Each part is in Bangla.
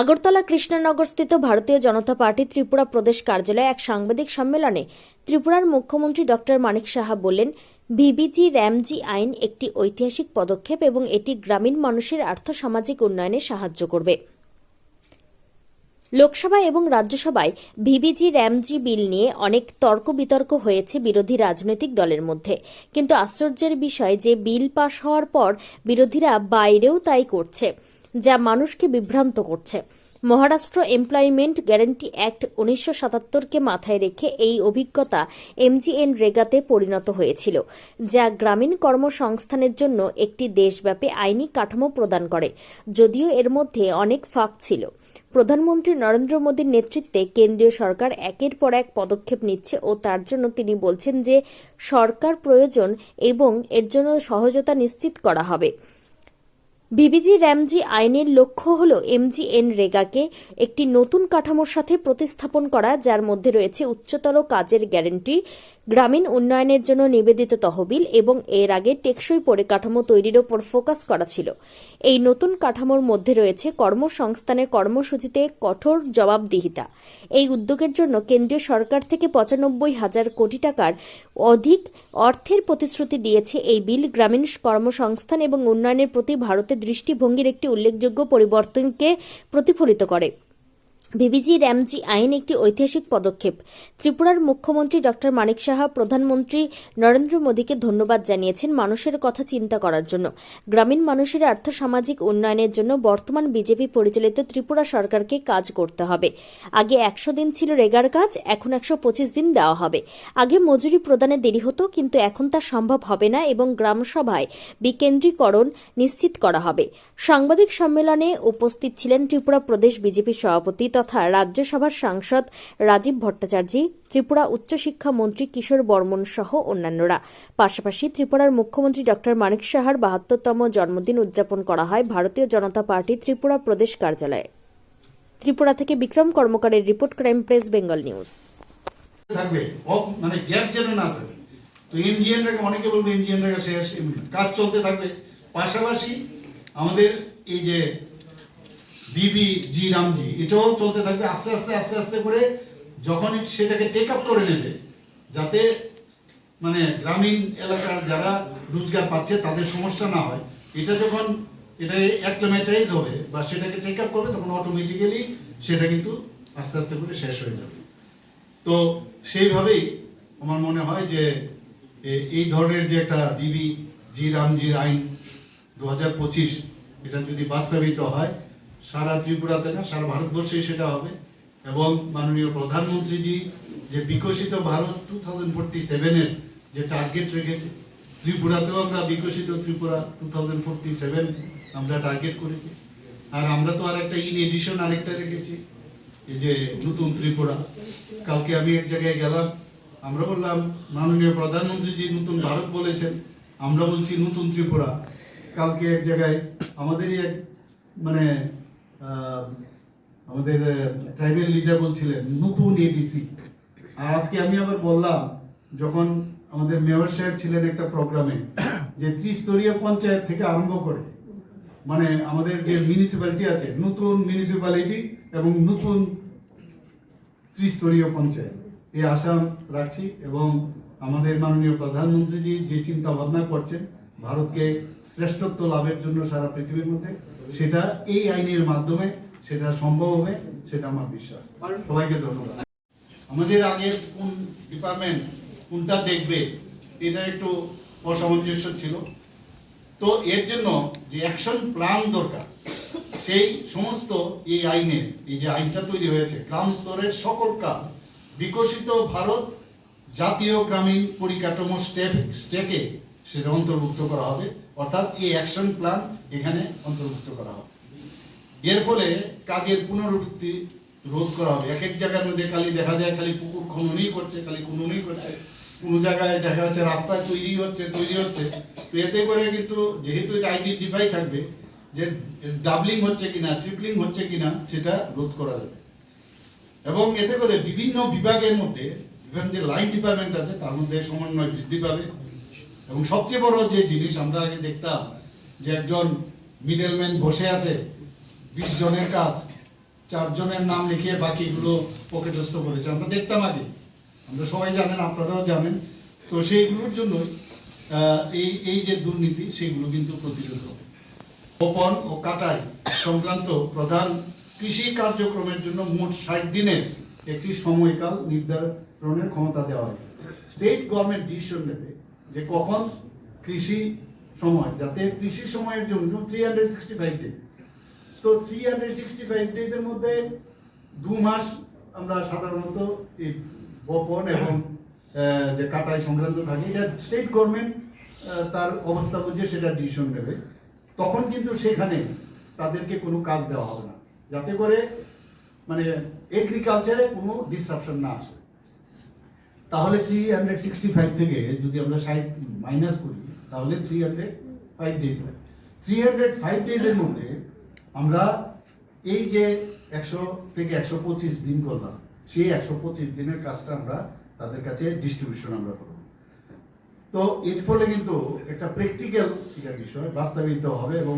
আগরতলা কৃষ্ণনগরস্থিত ভারতীয় জনতা পার্টি ত্রিপুরা প্রদেশ কার্যালয়ে এক সাংবাদিক সম্মেলনে ত্রিপুরার মুখ্যমন্ত্রী ডক্টর মানিক সাহা বললেন ভিবিজি র্যামজি আইন একটি ঐতিহাসিক পদক্ষেপ এবং এটি গ্রামীণ মানুষের আর্থসামাজিক উন্নয়নে সাহায্য করবে। লোকসভা এবং রাজ্যসভায় ভিবিজি র্যামজি বিল নিয়ে অনেক তর্ক বিতর্ক হয়েছে বিরোধী রাজনৈতিক দলের মধ্যে। কিন্তু আশ্চর্যের বিষয় যে বিল পাশ হওয়ার পর বিরোধীরা বাইরেও তাই করছে। যা মানুষকে বিভ্রান্ত করছে। মহারাষ্ট্র এমপ্লয়মেন্ট গ্যারান্টি অ্যাক্ট উনিশশো সাতাত্তরকে মাথায় রেখে এই অভিজ্ঞতা এমজিএন রেগাতে পরিণত হয়েছিল, যা গ্রামীণ কর্মসংস্থানের জন্য একটি দেশব্যাপী আইনি কাঠামো প্রদান করে, যদিও এর মধ্যে অনেক ফাঁক ছিল। প্রধানমন্ত্রী নরেন্দ্র মোদীর নেতৃত্বে কেন্দ্রীয় সরকার একের পর এক পদক্ষেপ নিচ্ছে ও তার জন্য তিনি বলছেন যে, সরকার প্রয়োজন এবং এর জন্য সহজতা নিশ্চিত করা হবে। বিবিজি র্যামজি আইনের লক্ষ্য হল এমজিএন রেগাকে একটি নতুন কাঠামোর সাথে প্রতিস্থাপন করা, যার মধ্যে রয়েছে উচ্চতর কাজের গ্যারান্টি গ্রামীণ উন্নয়নের জন্য নিবেদিত তহবিল এবং এর আগে টেকসই পরিকাঠামো তৈরির ওপর ফোকাস করা ছিল। এই নতুন কাঠামোর মধ্যে রয়েছে কর্মসংস্থানের কর্মসূচিতে কঠোর জবাবদিহিতা। এই উদ্যোগের জন্য কেন্দ্রীয় সরকার থেকে পঁচানব্বই হাজার কোটি টাকার অধিক অর্থের প্রতিশ্রুতি দিয়েছে এই বিল। গ্রামীণ কর্মসংস্থান এবং উন্নয়নের প্রতি ভারতের দৃষ্টিভঙ্গির একটি উল্লেখযোগ্য পরিবর্তনকে প্রতিফলিত করে। বিবিজি র্যামজি আইন একটি ঐতিহাসিক পদক্ষেপ। ত্রিপুরার মুখ্যমন্ত্রী ডক্টর মানিক সাহা, প্রধানমন্ত্রী নরেন্দ্র মোদীকে ধন্যবাদ জানিয়েছেন মানুষের কথা চিন্তা করার জন্য। গ্রামীণ মানুষের আর্থসামাজিক উন্নয়নের জন্য বর্তমান বিজেপি পরিচালিত ত্রিপুরা সরকারকে কাজ করতে হবে। আগে একশো দিন ছিল রেগার কাজ, এখন একশো পঁচিশ দিন দেওয়া হবে। আগে মজুরি প্রদানে দেরি হতো, কিন্তু এখন তা সম্ভব হবে না এবং গ্রামসভায় বিকেন্দ্রীকরণ নিশ্চিত করা হবে। সাংবাদিক সম্মেলনে উপস্থিত ছিলেন ত্রিপুরা প্রদেশ বিজেপি সভাপতি রাজ্যসভার সাংসদ রাজীব ভট্টাচার্য, ত্রিপুরা উচ্চশিক্ষা মন্ত্রী কিশোর বর্মন সহ অন্যান্যরা। পাশাপাশি ত্রিপুরার মুখ্যমন্ত্রী ডক্টর মানিক সাহার বাহাত্তরতম জন্মদিন উদযাপন করা হয় ভারতীয় জনতা পার্টি ত্রিপুরা প্রদেশ কার্যালয়ে। ত্রিপুরা থেকে Bikram কর্মকারের report crime press, Bengal news. থাকবে। মানে গ্যাপ যেন না থাকে। তো রেখে অনেকে শেষ কাজ চলতে থাকবে। পাশাপাশি আমাদের এই যে বিবি জি, রামজি, এটাও চলতে থাকবে, আস্তে আস্তে আস্তে আস্তে করে যখন সেটাকে টেক আপ করে নেবে, যাতে মানে গ্রামীণ এলাকার যারা রোজগার পাচ্ছে তাদের সমস্যা না হয়। এটা যখন এটা অ্যাক্লামেটাইজ হবে বা সেটাকে টেক আপ করবে, তখন অটোমেটিক্যালি সেটা কিন্তু আস্তে আস্তে করে শেষ হয়ে যাবে। তো সেইভাবেই আমার মনে হয় যে এই ধরনের যে একটা বিবি জি, রামজির আইন দু হাজার পঁচিশ, এটা যদি বাস্তবিত হয় সারা ত্রিপুরাতে না, সারা ভারতবর্ষে সেটা হবে। এবং মাননীয় প্রধানমন্ত্রীজি যে বিকশিত ভারত টু থাউজেন্ড ফোরটি সেভেনের যে টার্গেট রেখেছে, ত্রিপুরাতেও আমরা বিকশিত Tripura two thousand forty seven আমরা টার্গেট করেছি। আর আমরা তো আর একটা ইন এডিশন আরেকটা রেখেছি, এই যে নতুন ত্রিপুরা। কালকে আমি এক জায়গায় গেলাম, আমরা বললাম, মাননীয় প্রধানমন্ত্রীজি নতুন ভারত বলেছেন, আমরা বলছি নতুন ত্রিপুরা। কালকে এক জায়গায় আমাদেরই এক মানে আমাদের ট্রাইবেল লিডার বলছিলেন, নতুন এডিসি আর আজকে আমি আবার বললাম, যখন আমাদের মেয়র সাহেব ছিলেন একটা প্রোগ্রামে, যে ত্রিস্তরীয় পঞ্চায়েত থেকে আরম্ভ করে মানে আমাদের যে মিউনিসিপ্যালিটি আছে, নতুন মিউনিসিপ্যালিটি এবং নতুন ত্রিস্তরীয় পঞ্চায়েত। এই আশা রাখছি এবং আমাদের মাননীয় প্রধানমন্ত্রীজি যে চিন্তা ভাবনা করছেন ভারতকে শ্রেষ্ঠত্ব লাভের জন্য সারা পৃথিবীর মধ্যে, সেটা এই আইনের মাধ্যমে সেটা সম্ভব হবে, সেটা আমার বিশ্বাস। সবাইকে ধন্যবাদ। আমাদের আগের কোন ডিপার্টমেন্ট কোনটা দেখবে, এটা একটু অসামঞ্জস্য ছিল। তো এর জন্য যে অ্যাকশন প্ল্যান দরকার, সেই সমস্ত এই আইনের, এই যে আইনটা তৈরি হয়েছে, গ্রাম স্তরের সকল কাজ বিকশিত ভারত জাতীয় গ্রামীণ পরিকাঠামো স্টেপ, স্টেকে সেটা অন্তর্ভুক্ত করা হবে। অর্থাৎ এই অ্যাকশন প্ল্যান এখানে অন্তর্ভুক্ত করা হবে। এর ফলে কাজের পুনরাবৃত্তি রোধ করা হবে। এক এক জায়গার মধ্যে খালি দেখা যায় খালি পুকুর খননই করছে, খালি খননই করছে। কোনো জায়গায় দেখা যাচ্ছে রাস্তা তৈরি হচ্ছে তৈরি হচ্ছে। তো এতে করে কিন্তু যেহেতু এটা আইডেন্টিফাই থাকবে যে ডাবলিং হচ্ছে কিনা ট্রিপলিং হচ্ছে কিনা, সেটা রোধ করা যাবে। এবং এতে করে বিভিন্ন বিভাগের মধ্যে যে লাইন ডিপার্টমেন্ট আছে, তার মধ্যে সমন্বয় বৃদ্ধি পাবে। এবং সবচেয়ে বড় যে জিনিস, আমরা আগে দেখতাম যে একজন মিডলম্যান বসে আছে, বিশ জনের কাজ চারজনের নাম লিখিয়ে বাকিগুলো পকেটস্থ করেছে। আমরা দেখতাম আগে। আমরা সবাই জানেন, আপনারাও জানেন। তো সেইগুলোর জন্য এই এই যে দুর্নীতি সেগুলো কিন্তু প্রতিরোধ হবে। ও কাটাই সংক্রান্ত প্রধান কৃষি কার্যক্রমের জন্য মোট ষাট দিনের একটি সময়কাল নির্ধারণের ক্ষমতা দেওয়া হয় স্টেট গভর্নমেন্ট ডিসিশন নেবে যে কখন কৃষি সময়, যাতে কৃষি সময়ের জন্য three hundred sixty five day তো থ্রি হান্ড্রেড সিক্সটি ফাইভ ডেজের মধ্যে দু মাস আমরা সাধারণত এই বপন এবং যে কাটাই সংক্রান্ত থাকে, এটা স্টেট গভর্নমেন্ট তার অবস্থা বুঝে সেটা ডিসিশন নেবে। তখন কিন্তু সেখানে তাদেরকে কোনো কাজ দেওয়া হবে না। যাতে করে মানে এগ্রিকালচারে কোনো ডিসরাপশন না আসে। তাহলে থ্রি হান্ড্রেড সিক্সটি ফাইভ থেকে যদি আমরা ষাট মাইনাস করি, তাহলে থ্রি হান্ড্রেড ফাইভ ডেজ হয়। থ্রি হান্ড্রেড ফাইভ ডেজের মধ্যে আমরা এই যে একশো থেকে একশো পঁচিশ দিন করলাম, সেই একশো পঁচিশ দিনের কাজটা আমরা তাদের কাছে ডিস্ট্রিবিউশন আমরা করব। তো এর ফলে কিন্তু একটা প্র্যাকটিক্যাল বিষয় বাস্তবিত হবে এবং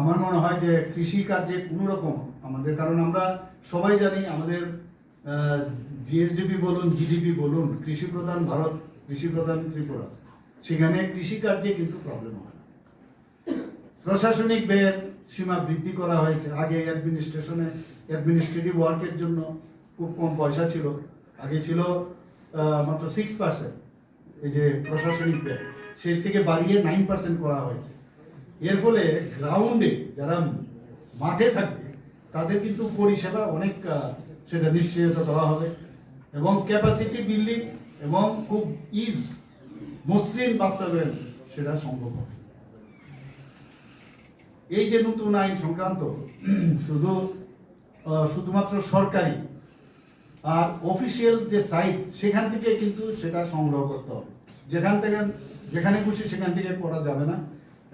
আমার মনে হয় যে কৃষি কার্যে কোনো রকম আমাদের, কারণ আমরা সবাই জানি আমাদের জিএসডিপি বলুন জিডিপি বলুন, কৃষি প্রধান ভারত, কৃষি প্রধান ত্রিপুরা। সেখানে কৃষি কার্যে কিন্তু প্রবলেম হয় না। প্রশাসনিক ব্যয়ের সীমা বৃদ্ধি করা হয়েছে। আগে অ্যাডমিনিস্ট্রেশনে অ্যাডমিনিস্ট্রেটিভ ওয়ার্কের জন্য খুব কম পয়সা ছিল। আগে ছিল মাত্র সিক্স পার্সেন্ট এই যে প্রশাসনিক ব্যয়। সেই থেকে বাড়িয়ে নাইন পার্সেন্ট করা হয়েছে। এর ফলে গ্রাউন্ডে যারা মাঠে থাকবে, তাদের কিন্তু পরিষেবা অনেক সেটা নিশ্চয়তা দেওয়া হবে। এবং ক্যাপাসিটি বিল্ডিং এবং খুব ইজ মসৃণ বাস্তবায়ন সেটা সম্ভব হবে। এই যে নতুন আইন সংক্রান্ত, শুধু শুধুমাত্র সরকারি আর অফিসিয়াল যে সাইট সেখান থেকে কিন্তু সেটা সংগ্রহ করতে হবে। যেখান থেকে, যেখানে খুশি সেখান থেকে করা যাবে না।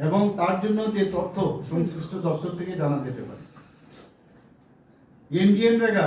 এবং তার জন্য যে তথ্য, সংশ্লিষ্ট দপ্তর থেকে জানা যেতে পারে। ইন্ডিয়ান রেগা